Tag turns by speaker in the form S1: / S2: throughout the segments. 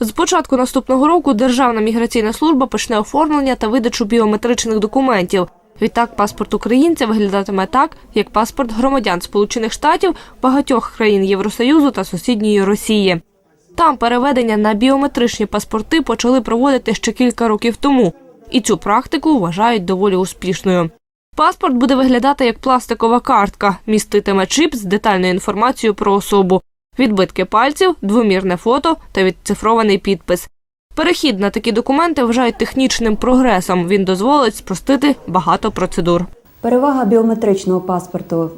S1: З початку наступного року Державна міграційна служба почне оформлення та видачу біометричних документів. Відтак, паспорт українця виглядатиме так, як паспорт громадян Сполучених Штатів, багатьох країн Євросоюзу та сусідньої Росії. Там переведення на біометричні паспорти почали проводити ще кілька років тому, і цю практику вважають доволі успішною. Паспорт буде виглядати як пластикова картка, міститиме чип з детальною інформацією про особу, відбитки пальців, двомірне фото та відцифрований підпис. Перехід на такі документи вважають технічним прогресом. Він дозволить спростити багато процедур.
S2: Перевага біометричного паспорту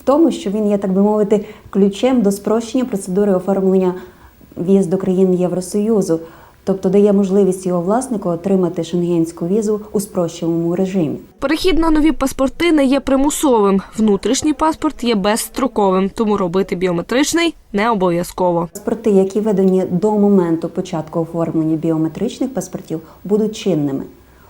S2: в тому, що він є, так би мовити, ключем до спрощення процедури оформлення в'їзду країн Євросоюзу, тобто дає можливість його власнику отримати шенгенську візу у спрощеному режимі.
S1: Перехід на нові паспорти не є примусовим. Внутрішній паспорт є безстроковим, тому робити біометричний не обов'язково.
S2: Паспорти, які видані до моменту початку оформлення біометричних паспортів, будуть чинними.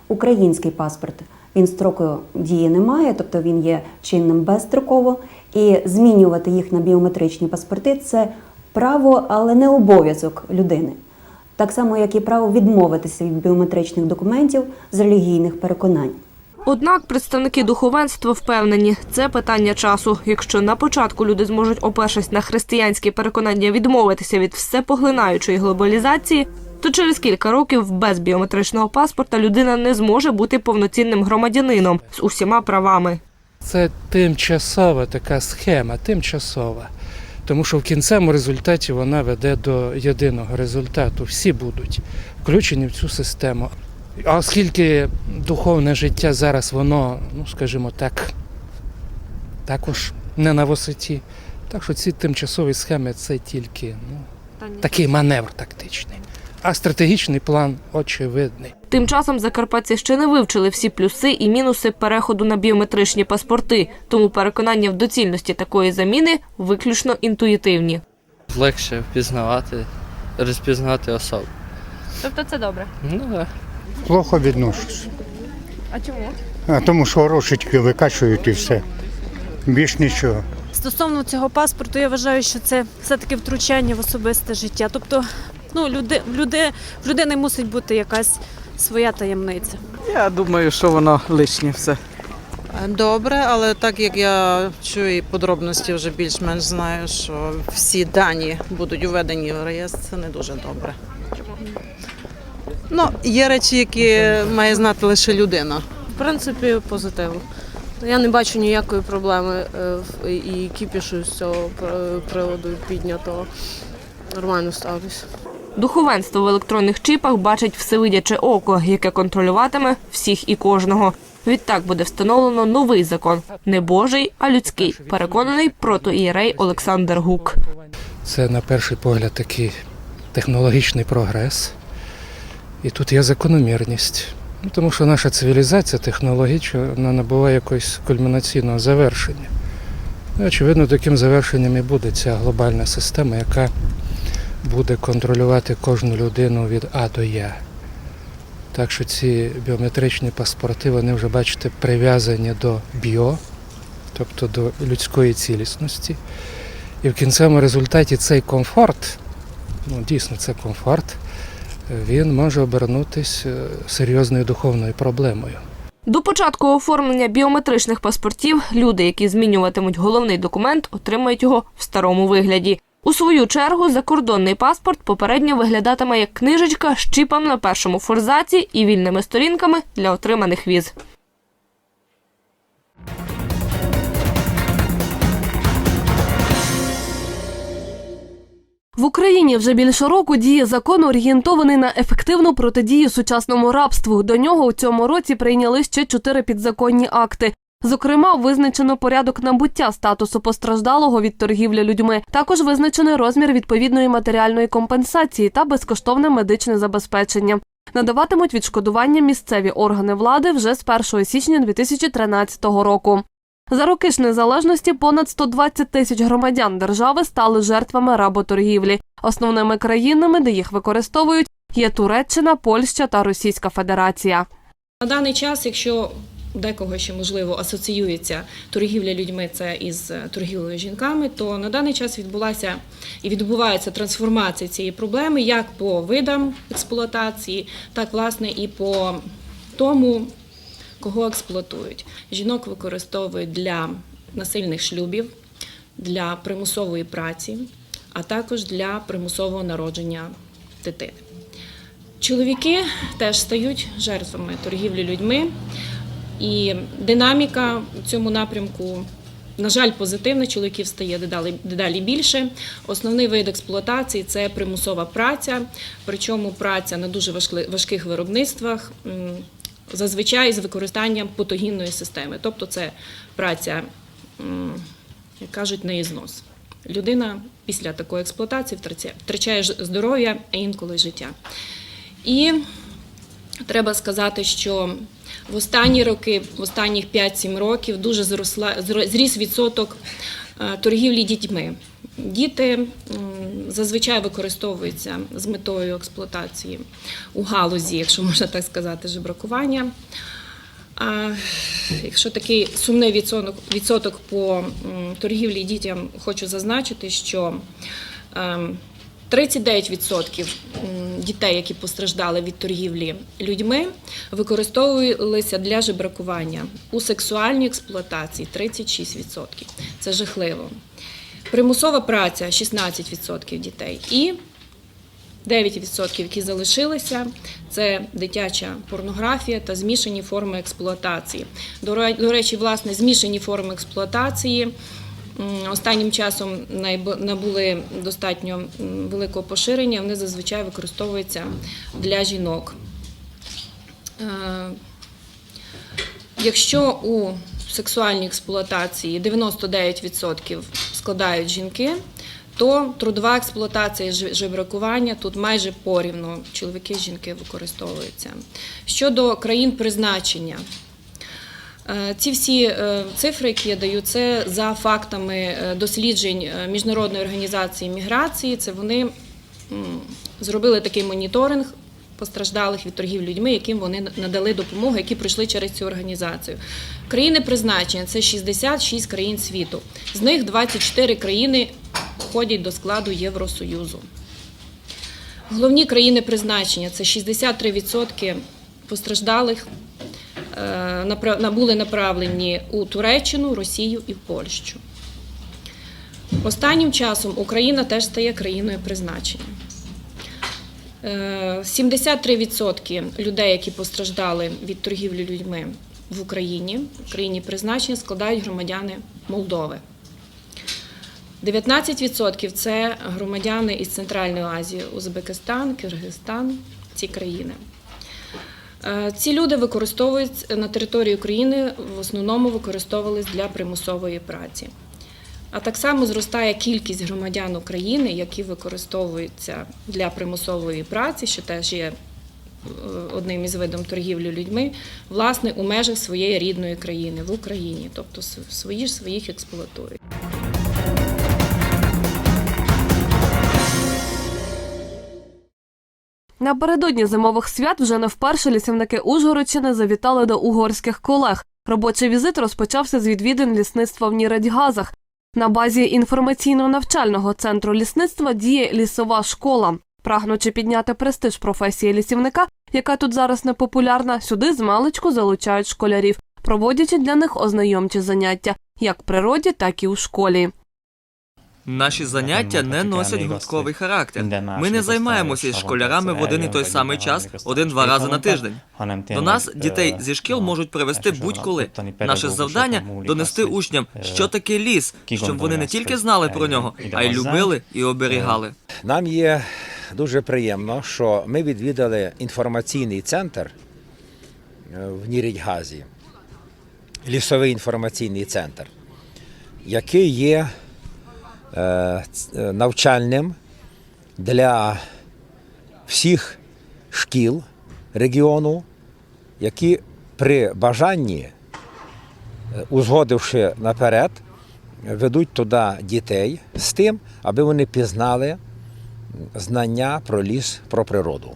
S2: Український паспорт він строку дії не має, тобто він є чинним безстроково, і змінювати їх на біометричні паспорти це право, але не обов'язок людини. Так само, як і право відмовитися від біометричних документів з релігійних переконань.
S1: Однак представники духовенства впевнені, це питання часу. Якщо на початку люди зможуть, опершись на християнські переконання, відмовитися від всепоглинаючої глобалізації, то через кілька років без біометричного паспорта людина не зможе бути повноцінним громадянином з усіма правами.
S3: Це тимчасова така схема, тимчасова. Тому що в кінцевому результаті вона веде до єдиного результату. Всі будуть включені в цю систему. А оскільки духовне життя зараз воно, ну скажімо так, також не на висоті. Так що ці тимчасові схеми це тільки ну, такий маневр тактичний. А стратегічний план очевидний.
S1: Тим часом закарпатці ще не вивчили всі плюси і мінуси переходу на біометричні паспорти, тому переконання в доцільності такої заміни виключно інтуїтивні.
S4: легше впізнавати, розпізнати особу.
S1: Тобто це добре.
S4: Ну так.
S5: Плохо відношусь.
S1: А чому?
S5: А тому що гроші тільки викачують і все. Більш нічого.
S6: Стосовно цього паспорту, я вважаю, що це все-таки втручання в особисте життя. Тобто, ну, люди, в, люди, в людини мусить бути якась своя таємниця.
S7: Я думаю, що воно лишнє все.
S8: Добре, але так як я чую і подробності вже більш-менш знаю, що всі дані будуть введені в реєстр, це не дуже добре. Ну, є речі, які має знати лише людина.
S9: В принципі, позитивно. Я не бачу ніякої проблеми е, в- і кіпішу з цього приводу піднятого. Нормально ставлюсь.
S1: Духовенство в електронних чипах бачить всевидяче око, яке контролюватиме всіх і кожного. Відтак буде встановлено новий закон не божий, а людський. Переконаний протоієрей Олександр Гук.
S3: Це на перший погляд такий технологічний прогрес. І тут є закономірність. Ну, тому що наша цивілізація технологічна вона набуває якогось кульмінаційного завершення. Ну, очевидно, таким завершенням і буде ця глобальна система, яка буде контролювати кожну людину від А до Я. Так що ці біометричні паспорти, вони вже, бачите, прив'язані до біо, тобто до людської цілісності. І в кінцевому результаті цей комфорт, ну дійсно це комфорт, він може обернутися е, серйозною духовною проблемою.
S1: До початку оформлення біометричних паспортів люди, які змінюватимуть головний документ, отримають його в старому вигляді. У свою чергу закордонний паспорт попередньо виглядатиме як книжечка з чіпом на першому форзаці і вільними сторінками для отриманих віз.
S10: В Україні вже більше року діє закон, орієнтований на ефективну протидію сучасному рабству. До нього у цьому році прийняли ще чотири підзаконні акти. Зокрема, визначено порядок набуття статусу постраждалого від торгівлі людьми. Також визначено розмір відповідної матеріальної компенсації та безкоштовне медичне забезпечення. Надаватимуть відшкодування місцеві органи влади вже з 1 січня 2013 року. За роки ж незалежності понад 120 тисяч громадян держави стали жертвами работоргівлі. Основними країнами, де їх використовують, є Туреччина, Польща та Російська Федерація.
S11: На даний час, якщо декого ще можливо асоціюється торгівля людьми це із е, торгівлею жінками, то на даний час відбулася і відбувається трансформація цієї проблеми як по видам експлуатації, так власне і по тому, кого експлуатують. Жінок використовують для насильних шлюбів, для примусової праці, а також для примусового народження дитини. Чоловіки теж стають жертвами торгівлі людьми, і динаміка в цьому напрямку, на жаль, позитивна. Чоловіків стає дедалі, дедалі більше. Основний вид експлуатації це примусова праця, причому праця на дуже важких виробництвах, зазвичай з використанням патогінної системи, тобто це праця, як кажуть, на ізнос. Людина після такої експлуатації втрачає здоров'я, а інколи життя. І треба сказати, що в останні роки, в останніх 5-7 років дуже зросла, зріс відсоток е, торгівлі дітьми. Діти зазвичай використовуються з метою експлуатації у галузі, якщо можна так сказати, жебракування. А якщо такий сумний відсоток, відсоток по торгівлі дітям, хочу зазначити, що ем, 39% дітей, які постраждали від торгівлі людьми, використовувалися для жебракування. У сексуальній експлуатації 36%. Це жахливо. Примусова праця 16% дітей. І 9%, які залишилися, це дитяча порнографія та змішані форми експлуатації. До ре- речі, власне, змішані форми експлуатації останнім часом набули достатньо великого поширення. Вони зазвичай використовуються для жінок. Е, Якщо у сексуальній експлуатації 99% складають жінки, то трудова експлуатація і жебракування тут майже порівну чоловіки і жінки використовуються. Щодо країн призначення, Ці всі е, цифри, які я даю, це за фактами е, досліджень е, Міжнародної організації міграції. Це вони зробили такий моніторинг постраждалих від торгів людьми, яким вони надали допомогу, які пройшли через цю організацію. Країни призначення це 66 країн світу. З них 24 країни входять до складу Євросоюзу. Головні країни призначення це 63% постраждалих е, були направлені у Туреччину, Росію і в Польщу. Останнім часом Україна теж стає країною призначення. Е, 73% людей, які постраждали від торгівлі людьми в Україні, в країні призначення, складають громадяни Молдови. 19% це громадяни із Центральної Азії, Узбекистан, Киргизстан, ці країни. Е, Ці люди використовують на території України в основному використовувались для примусової праці. А так само зростає кількість громадян України, які використовуються для примусової праці, що теж є е, одним із видом торгівлі людьми, власне, у межах своєї рідної країни в Україні, тобто свої ж своїх експлуатують.
S10: Напередодні зимових свят вже не вперше лісівники Ужгородщини завітали до угорських колег. Робочий візит розпочався з відвідин лісництва в Нірадьгазах. На базі інформаційно-навчального центру лісництва діє лісова школа. Прагнучи підняти престиж професії лісівника, яка тут зараз непопулярна, сюди з маличку залучають школярів, проводячи для них ознайомчі заняття як в природі, так і у школі.
S12: Наші заняття не носять гуртковий характер. Ми не займаємося із школярами в один і той самий час, один-два рази на тиждень. До нас дітей зі шкіл можуть привезти будь-коли. Наше завдання донести учням, що таке ліс, щоб вони не тільки знали про нього, а й любили і оберігали.
S13: Нам є дуже приємно, що ми відвідали інформаційний центр е, в Нірідьгазі, лісовий інформаційний центр, який є е, е, навчальним для всіх шкіл регіону, які при бажанні, е, узгодивши наперед, ведуть туди дітей з тим, аби вони пізнали знання про ліс, про природу.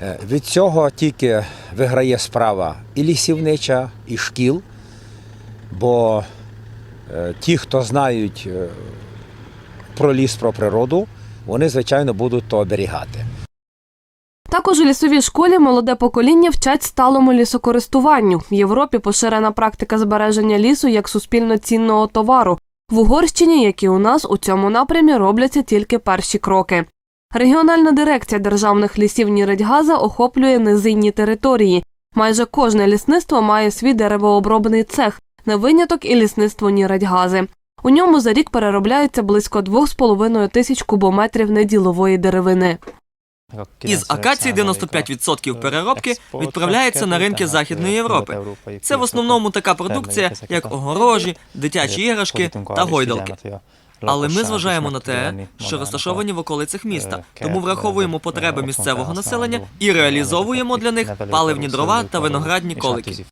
S13: Е, Від цього тільки виграє справа і лісівнича, і шкіл, бо е, ті, хто знають е, про ліс, про природу, вони, звичайно, будуть то оберігати.
S10: Також у лісовій школі молоде покоління вчать сталому лісокористуванню. В Європі поширена практика збереження лісу як суспільно цінного товару. В Угорщині, як і у нас, у цьому напрямі робляться тільки перші кроки. Регіональна дирекція державних лісів Ніридьгаза охоплює низинні території. Майже кожне лісництво має свій деревообробний цех, не виняток і лісництво Ніридьгази. У ньому за рік переробляється близько 2,5 тисяч кубометрів неділової деревини.
S12: Із акації 95% переробки відправляється на ринки Західної Європи. Це в основному така продукція, як огорожі, дитячі іграшки та гойдалки. Але ми зважаємо на те, що розташовані в околицях міста, тому враховуємо потреби місцевого населення і реалізовуємо для них паливні дрова та виноградні колики.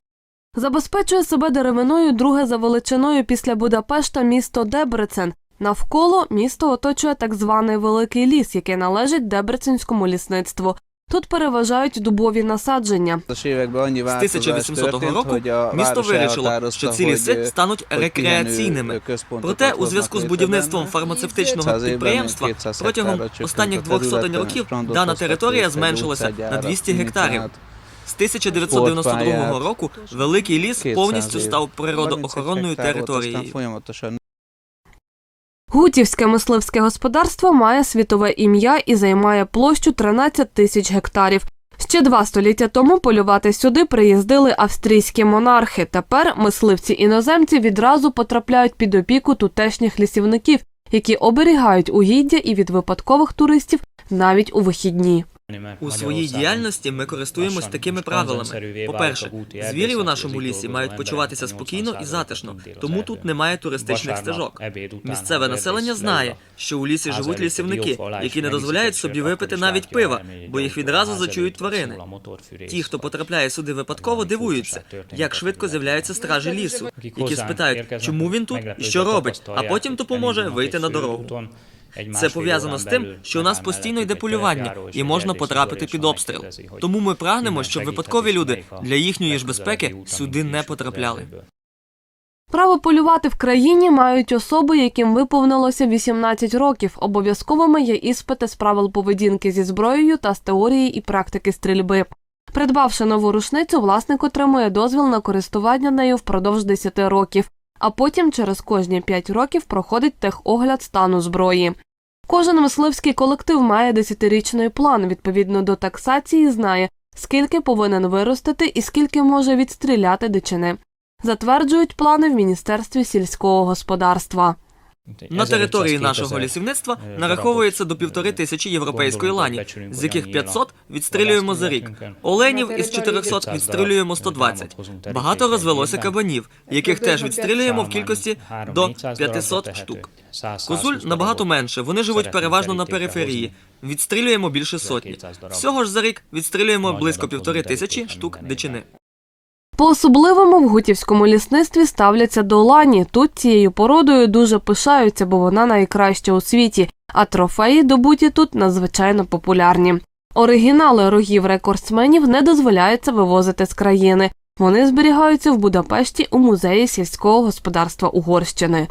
S10: Забезпечує себе деревиною друге за величиною після Будапешта місто Дебрецен. Навколо місто оточує так званий Великий ліс, який належить Дебреценському лісництву. Тут переважають дубові насадження.
S12: З 1800 року місто вирішило, що ці ліси стануть рекреаційними. Проте, у зв'язку з будівництвом фармацевтичного підприємства протягом останніх двох сотень років дана територія зменшилася на 200 гектарів. З 1992 року Великий ліс повністю став природоохоронною територією.
S10: Гутівське мисливське господарство має світове ім'я і займає площу 13 тисяч гектарів. Ще два століття тому полювати сюди приїздили австрійські монархи. Тепер мисливці іноземці відразу потрапляють під опіку тутешніх лісівників, які оберігають угіддя і від випадкових туристів навіть у вихідні.
S12: У своїй діяльності ми користуємось такими правилами. По-перше, звірі у нашому лісі мають почуватися спокійно і затишно, тому тут немає туристичних стежок. Місцеве населення знає, що у лісі живуть лісівники, які не дозволяють собі випити навіть пива, бо їх відразу зачують тварини. Ті, хто потрапляє сюди випадково, дивуються, як швидко з'являються стражі лісу, які спитають, чому він тут і що робить, а потім допоможе вийти на дорогу. Це пов'язано з тим, що у нас постійно йде полювання і можна потрапити під обстріл. Тому ми прагнемо, щоб випадкові люди для їхньої ж безпеки сюди не потрапляли.
S10: Право полювати в країні мають особи, яким виповнилося 18 років. Обов'язковими є іспити з правил поведінки зі зброєю та з теорії і практики стрільби. Придбавши нову рушницю, власник отримує дозвіл на користування нею впродовж 10 років, а потім через кожні 5 років проходить техогляд стану зброї. Кожен мисливський колектив має 10-річний план, відповідно до таксації знає, скільки повинен виростити і скільки може відстріляти дичини. Затверджують плани в Міністерстві сільського господарства.
S12: На території нашого лісівництва нараховується до півтори тисячі європейської лані, з яких 500 відстрілюємо за рік. Оленів із 400 відстрілюємо 120. Багато розвелося кабанів, яких теж відстрілюємо в кількості до 500 штук. Козуль набагато менше. Вони живуть переважно на периферії. Відстрілюємо більше сотні. Всього ж за рік відстрілюємо близько півтори тисячі штук дичини.
S10: По-особливому в гутівському лісництві ставляться до лані. Тут цією породою дуже пишаються, бо вона найкраща у світі, а трофеї, добуті тут, надзвичайно популярні. Оригінали рогів рекордсменів не дозволяється вивозити з країни. Вони зберігаються в Будапешті у музеї сільського господарства Угорщини.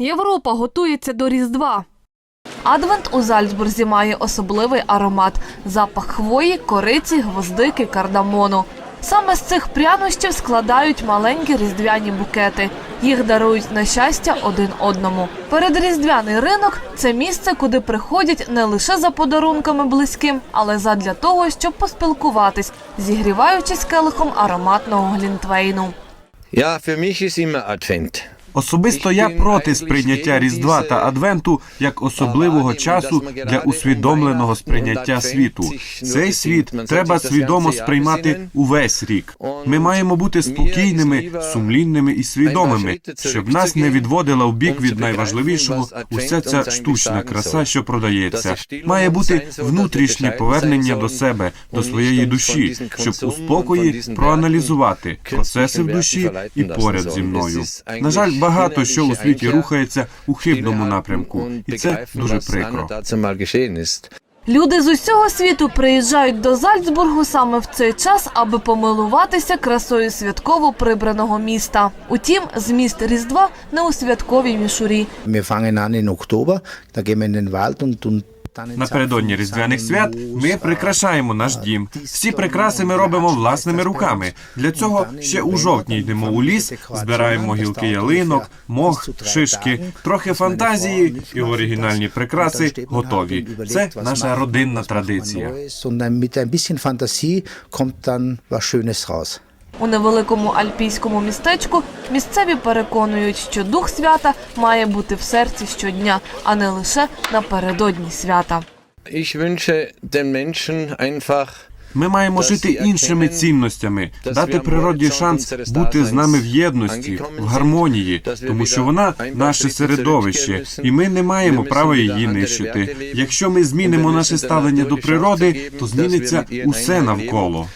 S10: Європа готується до Різдва. Адвент у Зальцбурзі має особливий аромат запах хвої, кориці, гвоздики, кардамону. Саме з цих прянощів складають маленькі різдвяні букети. Їх дарують на щастя один одному. Передріздвяний ринок це місце, куди приходять не лише за подарунками близьким, але задля того, щоб поспілкуватись, зігріваючись келихом ароматного глінтвейну.
S14: Ja, für mich ist Advent. Особисто я проти сприйняття Різдва та Адвенту як особливого часу для усвідомленого сприйняття світу. Цей світ треба свідомо сприймати увесь рік. Ми маємо бути спокійними, сумлінними і свідомими, щоб нас не відводила в бік від найважливішого уся ця штучна краса, що продається. Має бути внутрішнє повернення до себе, до своєї душі, щоб у спокої проаналізувати процеси в душі і поряд зі мною. На жаль, багато що у світі рухається у хибному напрямку, і це дуже прикро.
S10: Люди з усього світу приїжджають до Зальцбургу саме в цей час, аби помилуватися красою святково прибраного міста. Утім, зміст Різдва не у святковій мішурі.
S15: Oktober, da gehen wir in den Wald und, und
S14: Напередодні різдвяних свят ми прикрашаємо наш дім. Всі прикраси ми робимо власними руками. Для цього ще у жовтні йдемо у ліс, збираємо гілки ялинок, мох, шишки, трохи фантазії і оригінальні прикраси готові. Це наша родинна традиція.
S10: У невеликому альпійському містечку місцеві переконують, що дух свята має бути в серці щодня, а не лише напередодні свята.
S16: Ich wünsche den Menschen einfach
S14: Ми маємо жити іншими цінностями, дати природі шанс бути з нами в єдності, в гармонії, тому що вона наше середовище, і ми не маємо права її нищити. Якщо ми змінимо наше ставлення до природи, то зміниться усе навколо.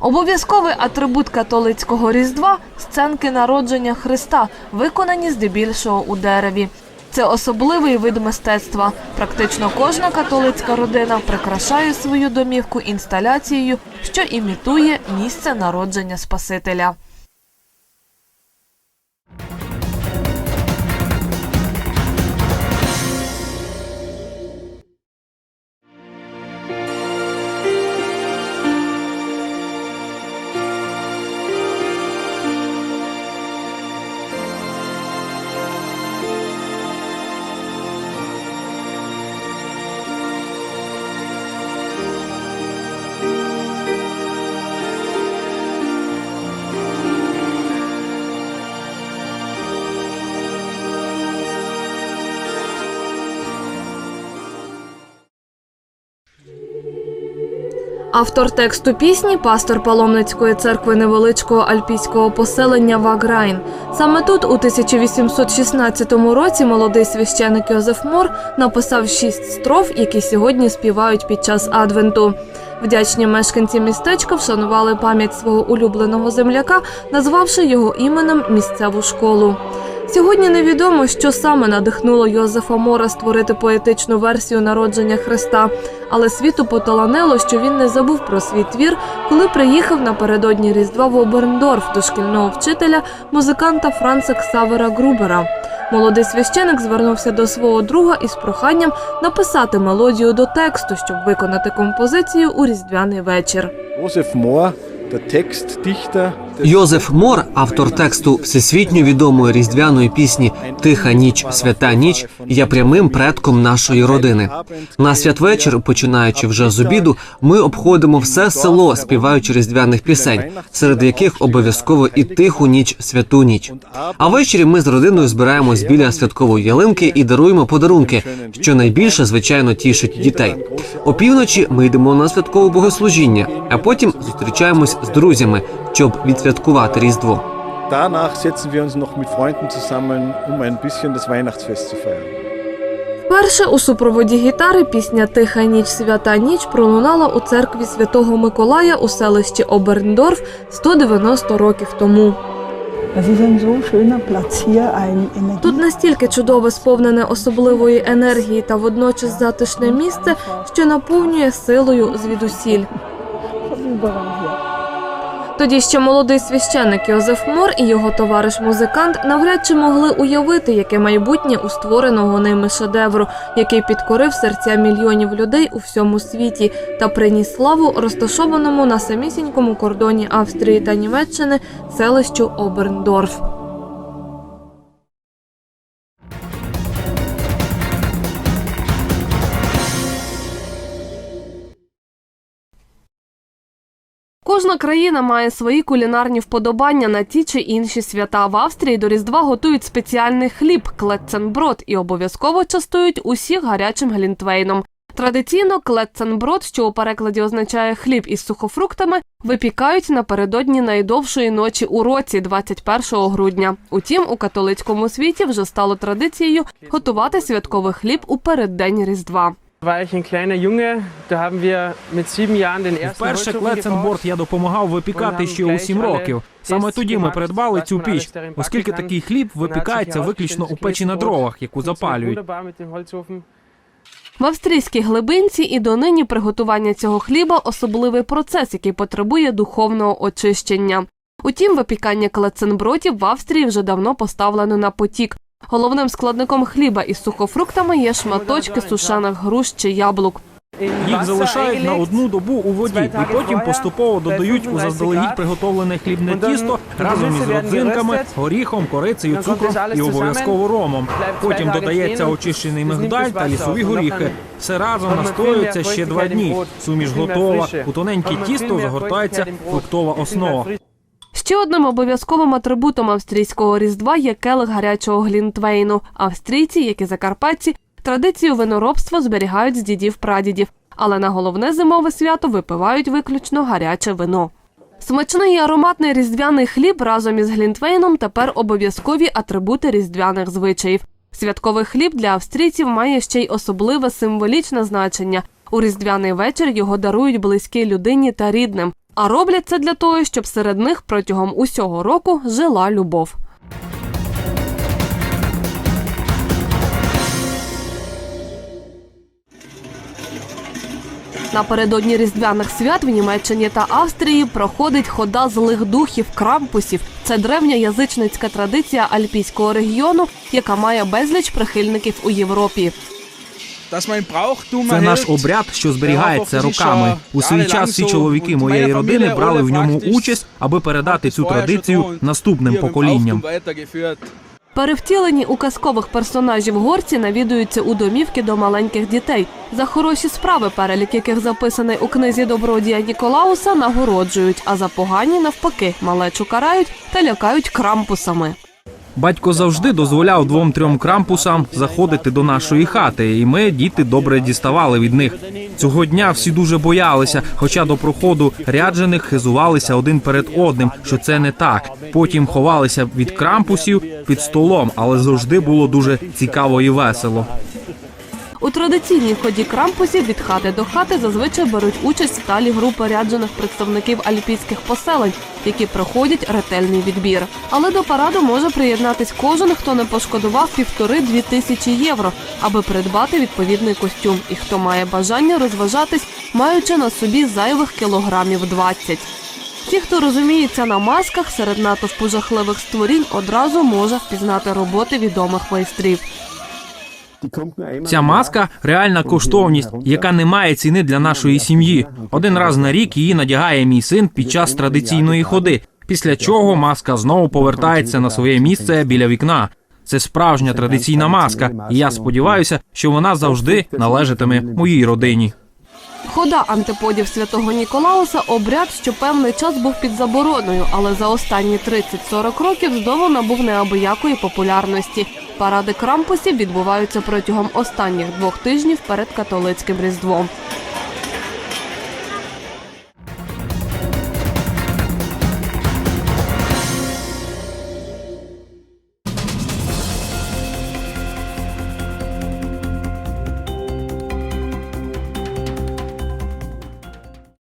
S10: Обов'язковий атрибут католицького різдва сценки народження Христа, виконані здебільшого у дереві. Це особливий вид мистецтва. Практично кожна католицька родина прикрашає свою домівку інсталяцією, що імітує місце народження Спасителя. Автор тексту пісні пастор паломницької церкви невеличкого альпійського поселення Ваграйн. Саме тут, у 1816 році, молодий священик Йозеф Мор написав шість строф, які сьогодні співають під час адвенту. Вдячні мешканці містечка вшанували пам'ять свого улюбленого земляка, назвавши його іменем місцеву школу. Сьогодні невідомо, що саме надихнуло Йозефа Мора створити поетичну версію народження Христа, але світу поталанило, що він не забув про свій твір, коли приїхав напередодні Різдва в Оберндорф до шкільного вчителя, музиканта Франца Ксавера Грубера. Молодий священик звернувся до свого друга із проханням написати мелодію до тексту, щоб виконати композицію у різдвяний вечір.
S17: Der Textdichter
S18: Йозеф Мор, автор тексту всесвітньо відомої різдвяної пісні Тиха ніч, свята ніч, є прямим предком нашої родини. На святвечір, починаючи вже з обіду, ми обходимо все село, співаючи різдвяних пісень, серед яких обов'язково і тиху ніч, святу ніч. А ввечері ми з родиною збираємось біля святкової ялинки і даруємо подарунки, що найбільше звичайно тішить дітей. Опівночі ми йдемо на святкове богослужіння, а потім зустрічаємось з друзями, щоб відсвяткувати Різдво.
S17: Danach setzen wir uns noch mit Freunden zusammen, um ein bisschen das Weihnachtsfest zu feiern.
S10: Вперше у супроводі гітари пісня Тиха ніч, свята ніч пролунала у церкві Святого Миколая у селищі Оберндорф 190 років тому. Тут настільки чудове сповнене особливої енергії та водночас затишне місце, що наповнює силою звідусіль. Тоді ще молодий священник Йозеф Мор і його товариш-музикант навряд чи могли уявити, яке майбутнє у створеного ними шедевру, який підкорив серця мільйонів людей у всьому світі та приніс славу розташованому на самісінькому кордоні Австрії та Німеччини селищу Оберндорф. Країна має свої кулінарні вподобання на ті чи інші свята. В Австрії до Різдва готують спеціальний хліб клетценброд і обов'язково частують усіх гарячим глінтвейном. Традиційно клетценброд, що у перекладі означає хліб із сухофруктами, випікають напередодні найдовшої ночі у році, 21 грудня. Утім, у католицькому світі вже стало традицією готувати святковий хліб у переддень Різдва.
S19: War ich ein kleiner Junge, da haben wir mit sieben Jahren den ersten
S20: Вперше клеценборд я допомагав випікати ще у сім років. Саме тоді ми придбали цю піч, оскільки такий хліб випікається виключно у печі на дровах, яку запалюють.
S10: В австрійській глибинці і донині приготування цього хліба особливий процес, який потребує духовного очищення. Утім, випікання клеценбродів в Австрії вже давно поставлено на потік. Головним складником хліба із сухофруктами є шматочки сушених груш чи яблук.
S20: Їх залишають на одну добу у воді, і потім поступово додають у заздалегідь приготовлене хлібне тісто разом із родзинками, горіхом, корицею, цукром і обов'язково ромом. Потім додається очищений мигдаль та лісові горіхи. Все разом настоюється ще два дні. Суміш готова. У тоненьке тісто загортається фруктова основа.
S10: Ще одним обов'язковим атрибутом австрійського різдва є келих гарячого глінтвейну. Австрійці, як і закарпатці, традицію виноробства зберігають з дідів-прадідів, але на головне зимове свято випивають виключно гаряче вино. Смачний і ароматний різдвяний хліб разом із глінтвейном тепер обов'язкові атрибути різдвяних звичаїв. Святковий хліб для австрійців має ще й особливе символічне значення. У різдвяний вечір його дарують близькій людині та рідним. А роблять це для того, щоб серед них протягом усього року жила любов. Напередодні різдвяних свят в Німеччині та Австрії проходить хода злих духів крампусів. Це древня язичницька традиція альпійського регіону, яка має безліч прихильників у Європі.
S20: Це наш обряд, що зберігається роками. У свій час всі чоловіки моєї родини брали в ньому участь, аби передати цю традицію наступним поколінням.
S10: Перевтілені у казкових персонажів горці навідуються у домівки до маленьких дітей. За хороші справи, перелік яких записаний у книзі добродія Ніколауса, нагороджують, а за погані навпаки малечу карають та лякають крампусами.
S20: Батько завжди дозволяв двом-трьом крампусам заходити до нашої хати, і ми, діти, добре діставали від них. Цього дня всі дуже боялися, хоча до проходу ряджених хизувалися один перед одним, що це не так. Потім ховалися від крампусів під столом, але завжди було дуже цікаво і весело.
S10: У традиційній ході крампусів від хати до хати зазвичай беруть участь сталі групи ряджених представників альпійських поселень, які проходять ретельний відбір. Але до параду може приєднатись кожен, хто не пошкодував півтори-дві тисячі євро, аби придбати відповідний костюм, і хто має бажання розважатись, маючи на собі зайвих кілограмів 20. Ті, хто розуміється на масках, серед натовпу жахливих створінь одразу може впізнати роботи відомих майстрів.
S20: Ця маска реальна коштовність, яка не має ціни для нашої сім'ї. Один раз на рік її надягає мій син під час традиційної ходи. Після чого маска знову повертається на своє місце біля вікна. Це справжня традиційна маска, і я сподіваюся, що вона завжди належатиме моїй родині.
S10: Хода антиподів святого Ніколауса обряд, що певний час був під забороною, але за останні 30-40 років знову набув неабиякої популярності. Паради крампусів відбуваються протягом останніх двох тижнів перед католицьким різдвом.